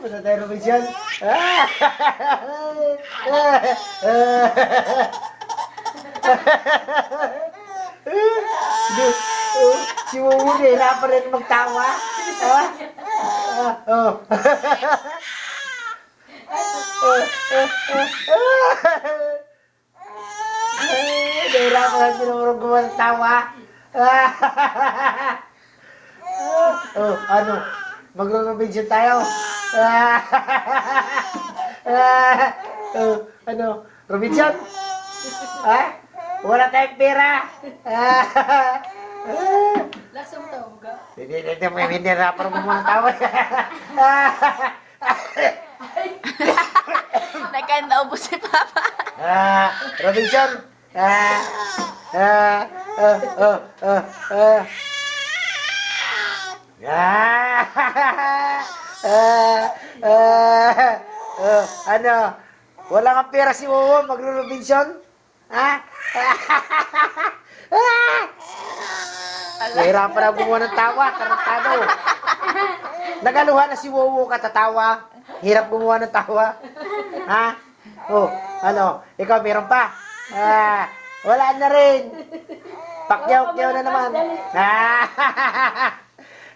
Basta tayo Robinson. Si Wuwu nahirapan rin magtawa. Ah, ah, oh. Ay, rin sinurong gumawa ng tawa. oh, ano? Magro-Robinson tayo. oh, ano? Robinson? Ha? Wala tayong pera. Lasang tawag ka. Hindi, hindi, may hindi na parang gumawa ng tawa. Nagkanda ubos si Papa. Ah, Robinson. Ah, ah, ah, ah, ah, ah. Ah, ah, ano? Wala kang pera si Wowo, magro-Robinson? Ha? Ah! Nahirapan na gumawa ng tawa, tarantado. Nagaluha na si Wowo katatawa. Hirap gumawa ng tawa. Ha? Oh, ano? Ikaw, meron pa? Ah, wala na rin. Pakyaw-kyaw na naman.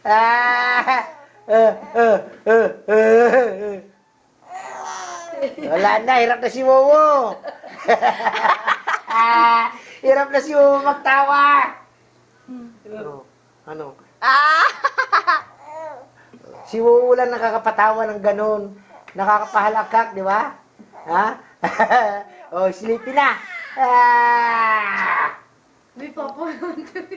Ah, ah, uh, uh, uh, uh. Wala na, hirap na si Wowo. ah, hirap na si Wowo magtawa. Ano? Ano? Ah! Si Wowo lang nakakapatawa ng ganun. Nakakapahalakak, di ba? Ha? oh, sleepy na. Ah! May papa